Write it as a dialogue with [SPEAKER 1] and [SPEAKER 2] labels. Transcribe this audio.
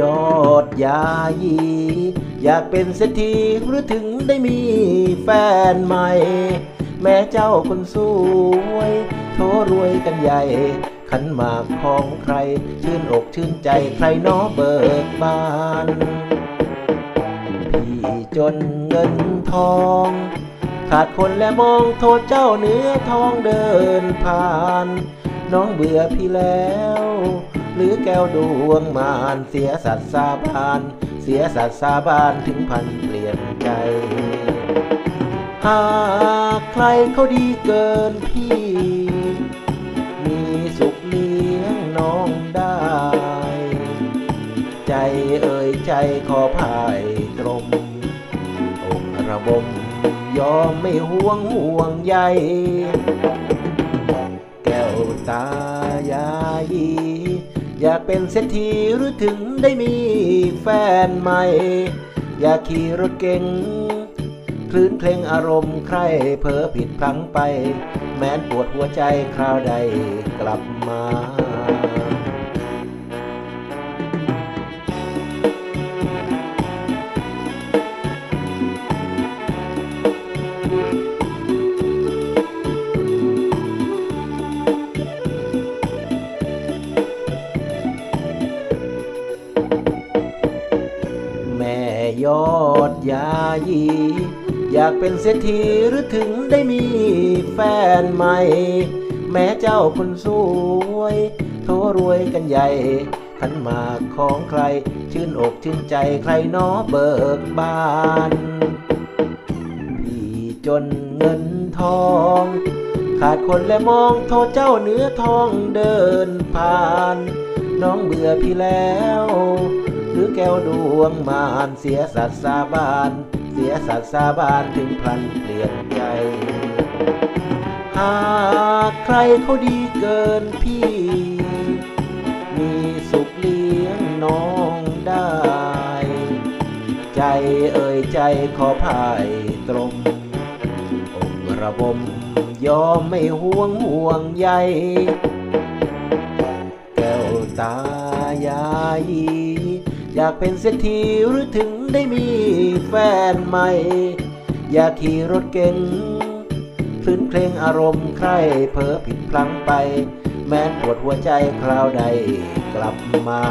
[SPEAKER 1] ยอดยายี อยากเป็นเศรษฐีหรือถึงได้มีแฟนใหม่ แม่เจ้าคนสวยโทรวยกันใหญ่ ขันหมากของใคร ชื่นอกชื่นใจใครน้อเบิกบาน พี่จนเงินทองขาดคนและมองโทษเจ้าเนื้อทองเดินผ่าน น้องเบื่อพี่แล้ว หรือแก้วดวงมานเสียสัตว์สาบาน เสียสัตว์สาบานถึงพันเปลี่ยนใจ หากใครเขาดีเกินพี่ มีสุขเลี้ยงน้องได้ ใจเอ่ยใจขอพายตรงอกระบมยอมไม่ห่วงห่วงใย ตายาย อยากเป็นเศรษฐีหรือถึงได้มีแฟนใหม่ อยากขี่รถเก๋งคลื่นเพลงอารมณ์ใครเผลอผิดพลั้งไป แม้นปวดหัวใจคราวใดกลับมา ยายี อยากเป็นเศรษฐีหรือถึงได้มีแฟนใหม่ แม่เจ้าคนสวยโทรวยกันใหญ่ขันหมากของใคร ชื่นอกชื่นใจใครน้อเบิกบานพี่จนเงินทอง ขาดคนและมองโทษเจ้าเนื้อทองเดินผ่าน น้องเบื่อพี่แล้วือแก้วดวงมานเสียสัตสาบาน เสียสัตสาบานถึงพลันเปลี่ยนใจ หากใครเขาดีเกินพี่ มีสุขเลี้ยงน้องได้ ใจเอ่ยใจขอพายตรงอกระบมยอมไม่ห่วงห่วงใยแก้วตายายี อยากเป็นเศรษฐีหรือถึงได้มีแฟนใหม่ อยากขี่รถเก๋งคลื่นเพลงอารมณ์ใครเพ้อผิดพลังไป แม้ปวดหัวใจคราวใดกลับมา